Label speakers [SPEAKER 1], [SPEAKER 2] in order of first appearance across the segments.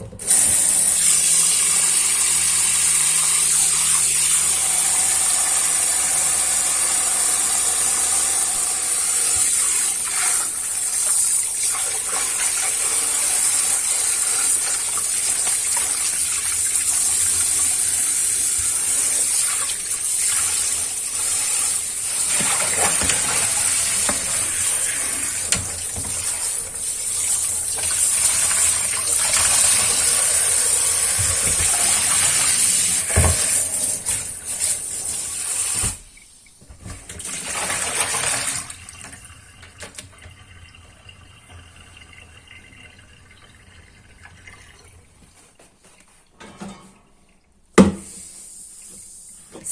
[SPEAKER 1] you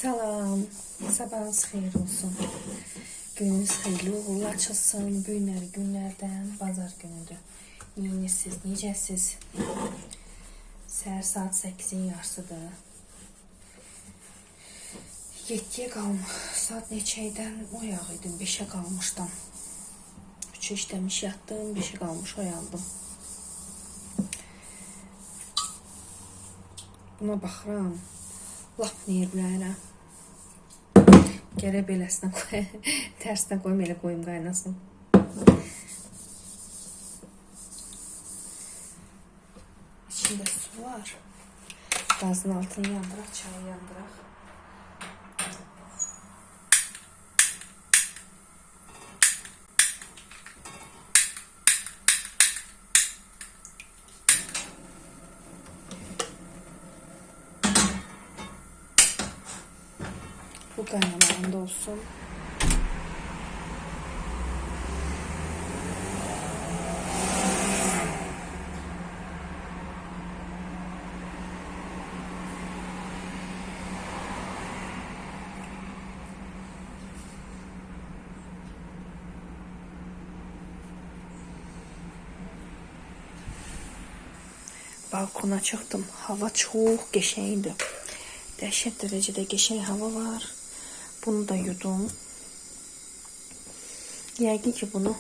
[SPEAKER 1] Salam, sabahınız xeyir olsun. Gününüz xeyirli uğurlu açılsın. Bu günləri günlərdən bazar günüdür. Neyinirsiniz, necəsiz? Səhər saat 8-in yarısıdır. 7-yə qalmış. Saat neçəydən oyaq idim? 5-ə qalmışdım. 3 işləmiş yatdım, 5-ə qalmış oyandım. Buna baxıram. Lap nervlənirəm. Gərək beləsinə qoy. Tərsinə qoyum, elə qoyum qaynasın. İçində su var. Qazın altını yandıraq, çayı yandıraq. Bu kaynamağında olsun. Balkona çıxdım. Hava çox qəşəngdir. Dəhşət dərəcədə qəşəng hava var. Bunu da yudum. Yəqin ki, bunu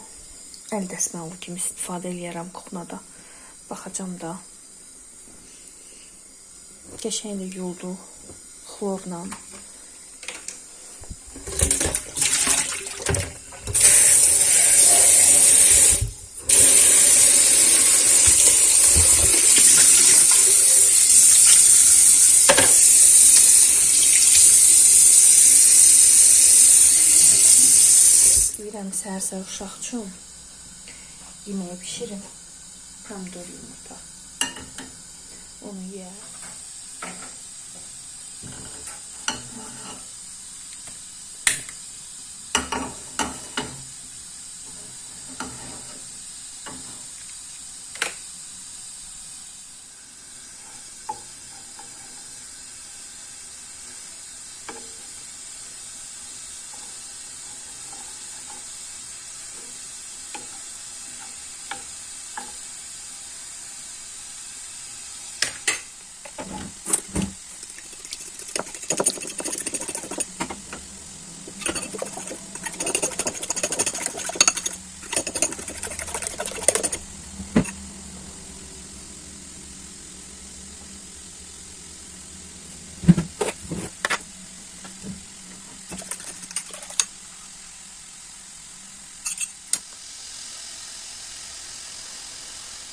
[SPEAKER 1] əl dəsmalı kimi istifadə eləyərəm kuxnada. Baxacam da. Qəşəng də yuldu xlorla. Deyirəm səhər-səhər uşaq üçün yeməyi bişirin. Pomidor yumurta. Onu yeyər.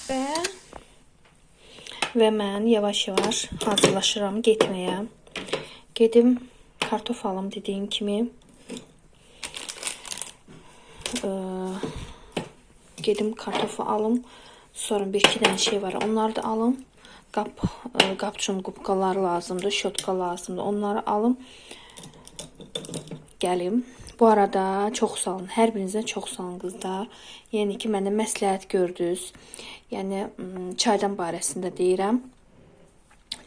[SPEAKER 1] Və və mən yavaş-yavaş hazırlaşıram getməyə. Gedim kartof alım dediyim kimi. Ee, gedim kartofu alım. Sonra bir iki dənə şey var. Onları da alım. Qap, e, qap üçün qubqalar lazımdır, şotka lazımdır. Onları alım. Gəlim. Bu arada çox sağ olun. Hər birinizə çox sağ olun qızlar. Yəni ki, mənə məsləhət gördünüz. Yəni çaydan barəsində deyirəm.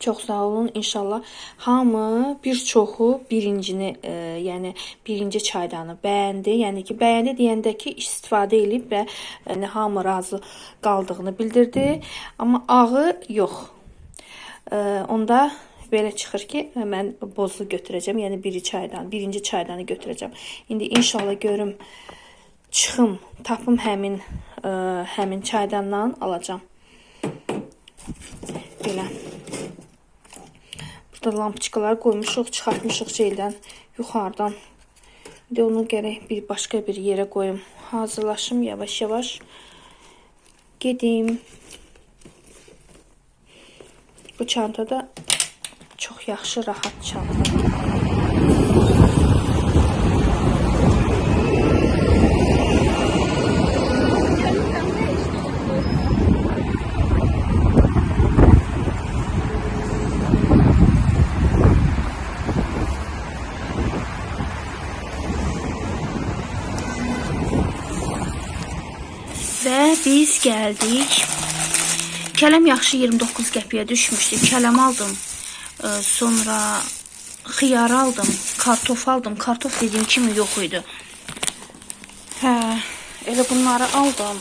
[SPEAKER 1] Çox sağ olun. İnşallah hamı bir çoxu birincini, e, yəni birinci çaydanı bəyəndi. Yəni ki, bəyəndi deyəndə ki, istifadə edib və yəni hamı razı qaldığını bildirdi. Amma ağı yox. E, onda belə çıxır ki, mən bozlu götürəcəm. Yəni biri çaydan, birinci çaydanı götürəcəm. İndi inşallah görüm çıxım, tapım həmin ə, həmin çaydandan alacağam. Belə. Burada lampçıqalar qoymuşuq, çıxartmışıq şeydən, yuxarıdan. İndi onu gərək bir başqa bir yerə qoyum. Hazırlaşım yavaş-yavaş. Gedim. Bu çantada çox yaxşı, rahat. Və biz gəldik. Kələm yaxşı 29 qəpiyə düşmüşdü. Kələm aldım. Ee, sonra xiyar aldım, kartof aldım. Kartof dediyim kimi yox idi. Hə, elə bunları aldım.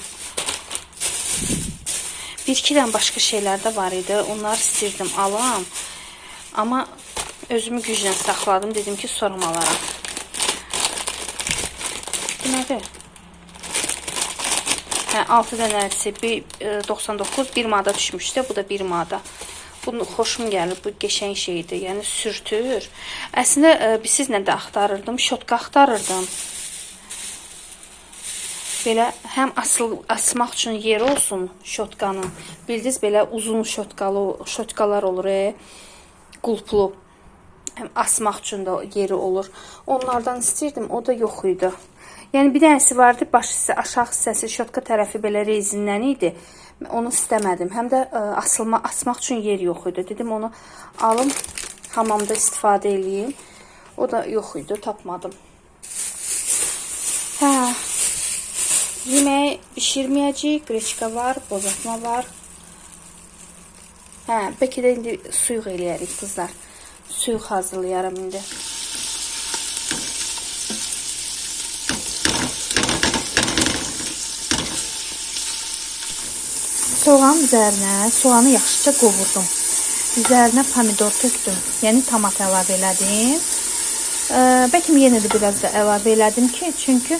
[SPEAKER 1] Bir iki dənə başqa şeylər də var idi. Onları istirdim alam. Amma özümü güclə saxladım. Dedim ki, sonra alaram. Bu nədir? Hə, 6 dənəsi bir e, 99 bir manata düşmüşdü. Bu da 1 manata. Bu xoşum gəlir. Bu qəşəng şeydir. Yəni sürtür. Əslində e, sizlə də axtarırdım. Şotka axtarırdım. Belə həm asıl asmaq üçün yer olsun şotkanın. Bildiniz belə uzun şotkalı şotkalar olur, e, qulplu. Həm asmaq üçün də yeri olur. Onlardan istirdim, o da yox idi. Yəni bir dənəsi vardı, baş hissəsi, aşağı hissəsi şotka tərəfi belə rezindən idi. Onu istəmədim. Həm də ə, asılma asmaq üçün yer yox idi. Dedim onu alım, hamamda istifadə eləyim. O da yox idi, tapmadım. Hə. Yemək bişirməyəcəyik. Qreçka var, bozatma var. Hə, bəlkə də indi suyuq eləyərik qızlar. Suyuq hazırlayaram indi. Soğan üzərinə soğanı yaxşıca qovurdum. Üzərinə pomidor tökdüm. Yəni tomat əlavə elədim. Ə, bəlkə yenə biraz da əlavə elədim ki, çünki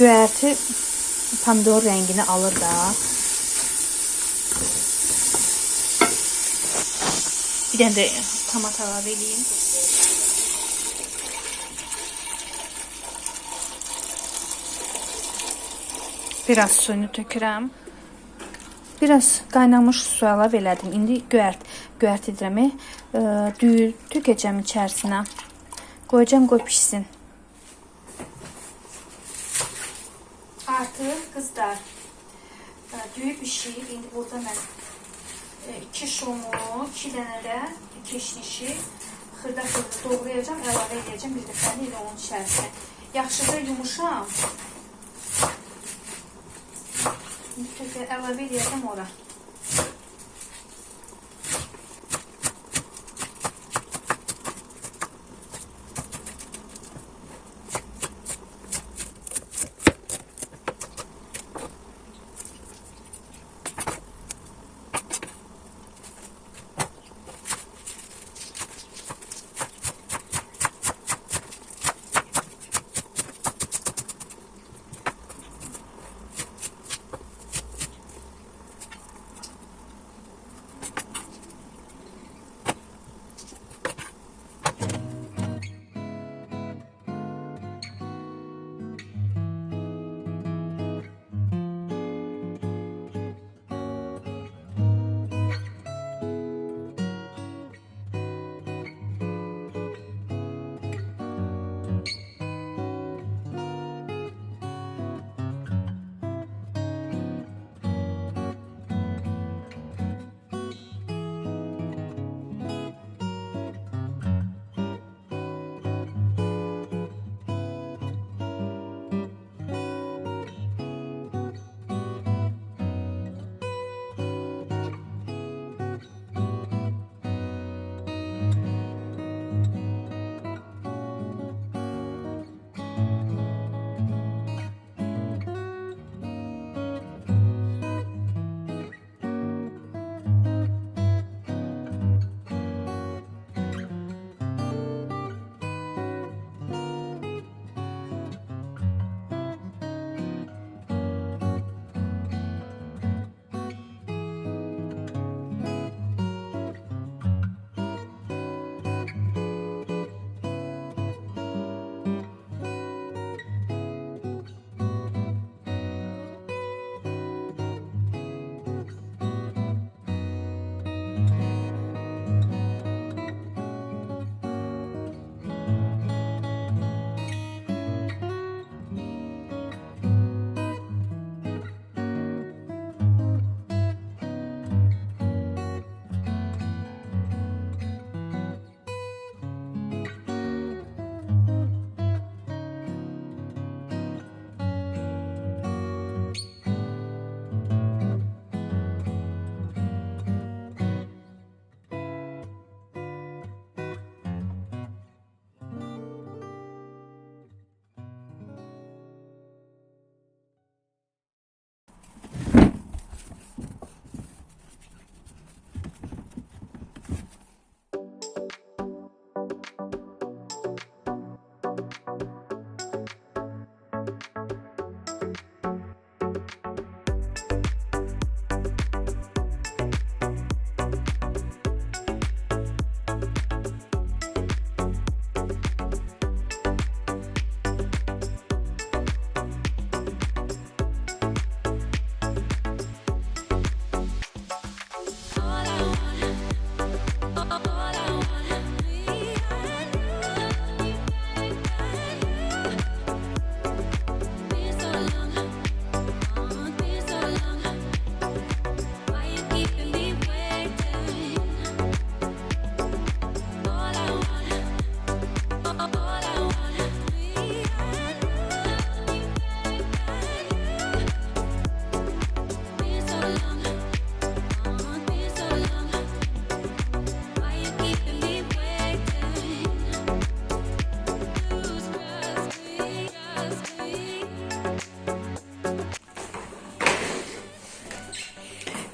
[SPEAKER 1] göyərti pomidor rəngini alır da. Bir dənə də tomat əlavə edeyim. Biraz suyunu tökürəm. Biraz qaynamış su əlavə elədim. İndi göyərt, göyərt edirəm. E, düyü tökəcəm içərisinə. Qoyacağam, qoy pişsin. Artıq qızlar e, düyü bişir. İndi burada mən e, iki şomu, iki dənə də keşnişi xırda-xırda doğrayacağam, əlavə edəcəm bir dəfə ilə onun içərisinə. Yaxşıca yumuşam. Çünkü əlavə edəcəm ora.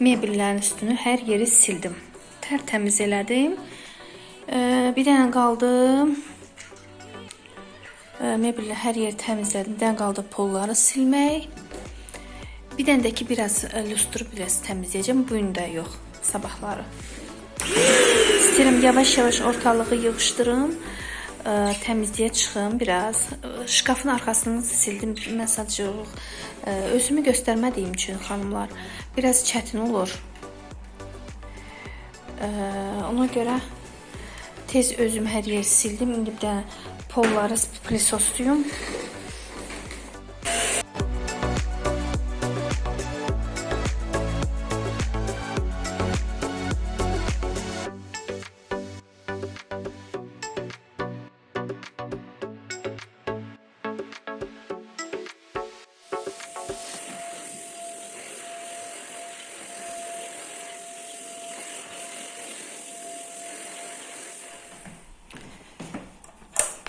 [SPEAKER 1] Mebellərin üstünü hər yeri sildim. Tərtəmiz elədim. E, bir dənə qaldı. E, mebellə hər yeri təmizlədim. Bir dənə qaldı polları silmək. Bir dənə də ki biraz e, lustru biraz təmizləyəcəm. Bu gün də yox, sabahları. İstəyirəm yavaş-yavaş ortalığı yığışdırım. Ə, təmizliyə çıxım biraz. Şkafın arxasını sildim. Mən sadəcə özümü göstərmədiyim üçün xanımlar biraz çətin olur. Ə, ona görə tez özüm hər yeri sildim. İndi bir də polları plisoslayım.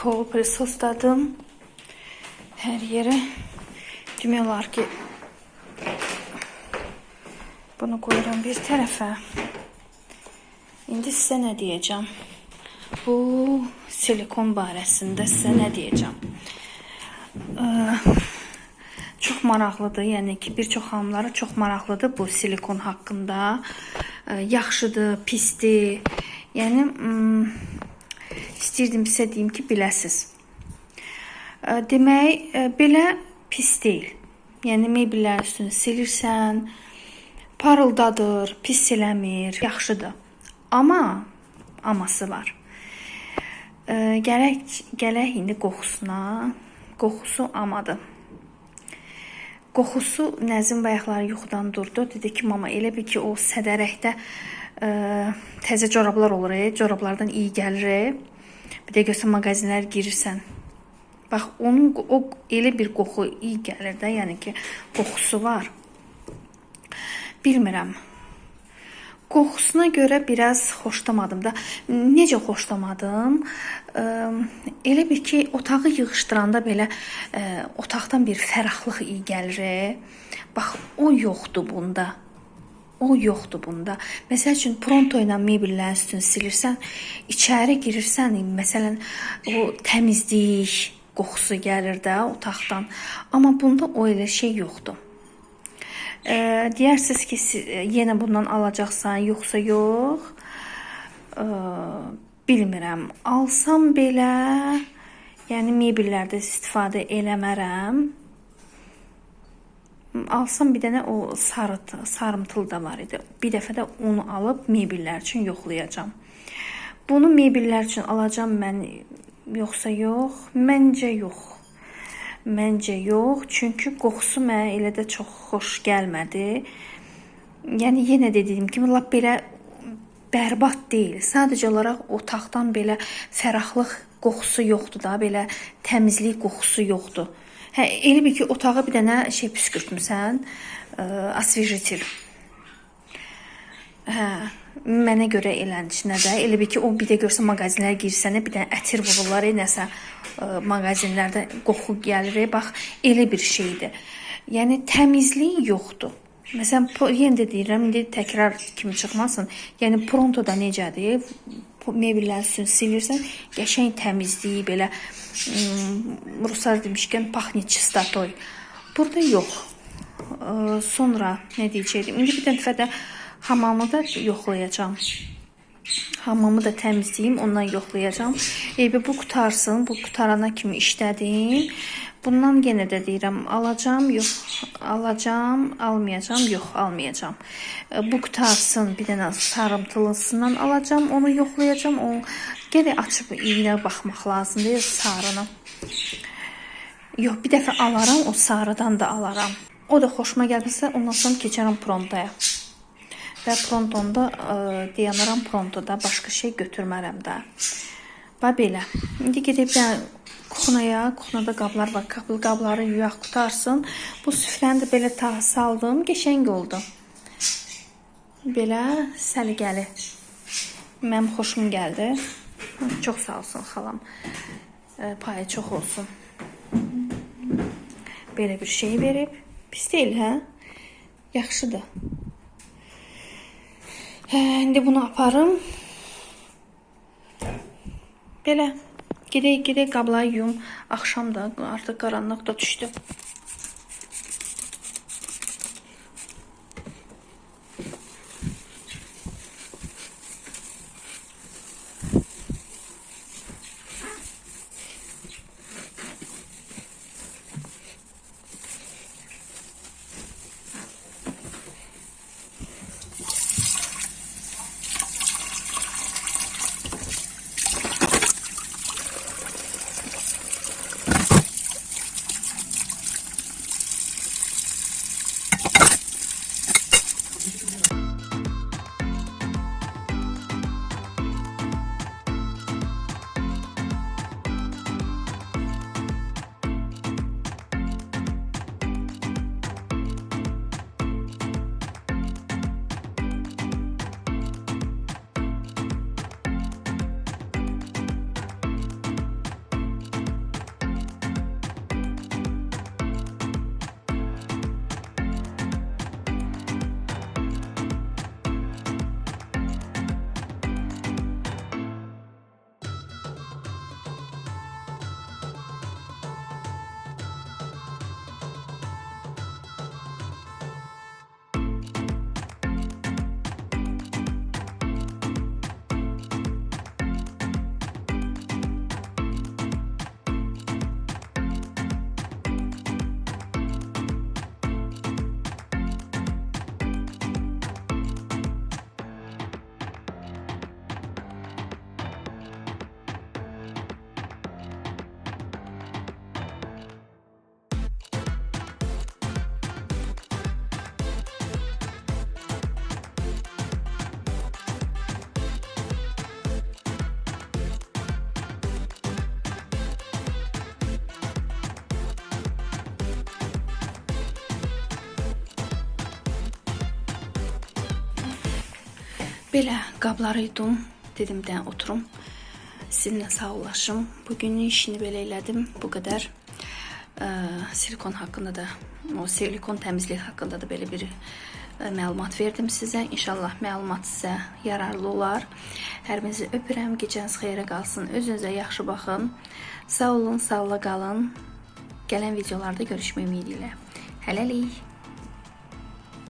[SPEAKER 1] Pol prisosladım. Her yere. Demək ki bunu qoyuram bir tərəfə. İndi sizə nə deyəcəm? Bu silikon barəsində sizə nə deyəcəm? Ee, çox maraqlıdır. Yəni ki, bir çox xanımlara çox maraqlıdır bu silikon haqqında. Ee, yaxşıdır, pisdir. Yəni istəyirdim sizə deyim ki, biləsiz. Demək, belə pis deyil. Yəni mebellərin üstünü silirsən, parıldadır, pis eləmir, yaxşıdır. Amma aması var. Ə, Gərək gələk indi qoxusuna. Qoxusu amadır. Qoxusu Nəzim bayaqları yuxudan durdu. Dedi ki, mama elə bil ki, o sədərəkdə ə, təzə corablar olur, e, corablardan iyi gəlir. Bir də görsən mağazinlərə girirsən. Bax onun o elə bir qoxu iyi gəlir də, yəni ki, qoxusu var. Bilmirəm. Qoxusuna görə biraz xoşlamadım da. Necə xoşlamadım? Elə bir ki, otağı yığışdıranda belə ə, otaqdan bir fərahlıq iyi gəlir. Bax, o yoxdur bunda. O yoxdur bunda. Məsəl üçün pronto ilə mebellərin üstünü silirsən, içəri girirsən, məsələn, o təmizlik qoxusu gəlir də otaqdan. Amma bunda o elə şey yoxdur. Ə, deyərsiniz ki, e, yenə bundan alacaqsan, yoxsa yox? Ə, bilmirəm. Alsam belə, yəni mebellərdə istifadə eləmərəm. Alsam bir dənə o sarı sarımtıl da var idi. Bir dəfə də onu alıb mebellər üçün yoxlayacağam. Bunu mebellər üçün alacağam mən yoxsa yox? Məncə yox. Məncə yox, çünki qoxusu mənə elə də çox xoş gəlmədi. Yəni yenə dediyim kimi lap belə bərbad deyil. Sadəcə olaraq otaqdan belə fərahlıq qoxusu yoxdur da, belə təmizlik qoxusu yoxdur. Hə, elə bil ki, otağa bir dənə şey püskürtmüsən, ə, asvejitel. Hə, mənə görə elənçinə də elə bil ki, o bir də görsən mağazinlərə girsən, bir dənə ətir vururlar, e, nəsə ə, mağazinlərdə qoxu gəlir. e, Bax, elə bir şeydir. Yəni təmizlik yoxdur. Məsələn, yenə də deyirəm, indi təkrar kimi çıxmasın. Yəni prontoda necədir? mebellərin üstünü silirsən, qəşəng təmizliyi belə ıı, ruslar demişkən paxni çistatoy. Burada yox. Sonra nə deyəcəydim? İndi bir dəfə də hamamı da yoxlayacağam. Hamamı da təmizləyim, ondan yoxlayacağam. Evi bu qutarsın, bu qutarana kimi işlədim. Bundan yenə də deyirəm, alacağam, yox, alacağam, almayacağam, yox, almayacağam. E, Bu qutarsın, bir dənə sarımtılısından alacağam, onu yoxlayacağam. O gərək açıb iynə baxmaq lazımdır sarını. Yox, bir dəfə alaram, o sarıdan da alaram. O da xoşuma gəlirsə, ondan sonra keçərəm prontoya. Və prontonda ə, dayanıram prontoda, başqa şey götürmərəm də. Və belə. İndi gedib bir dənə kuxnaya, kuxnada qablar var. Qabl qabları yuyaq qutarsın. Bu süfrəni də belə ta saldım, qəşəng oldu. Belə səliqəli. Mənim xoşum gəldi. Çox sağ olsun xalam. Ə, Payı çox olsun. Belə bir şey verib. Pis deyil, hə? Yaxşıdır. Hə, indi bunu aparım. Belə gedək gedək qabları yum. Axşam da artıq qaranlıq da düşdü. Belə qabları yudum. Dedim də oturum. Sizinlə sağollaşım. Bugünün işini belə elədim. Bu qədər. Ə, silikon haqqında da, o silikon təmizlik haqqında da belə bir ə, məlumat verdim sizə. İnşallah məlumat sizə yararlı olar. Hər birinizi öpürəm. Gecəniz xeyrə qalsın. Özünüzə yaxşı baxın. Sağ olun, sağlıqla qalın. Gələn videolarda görüşmək ümidi ilə. Hələlik.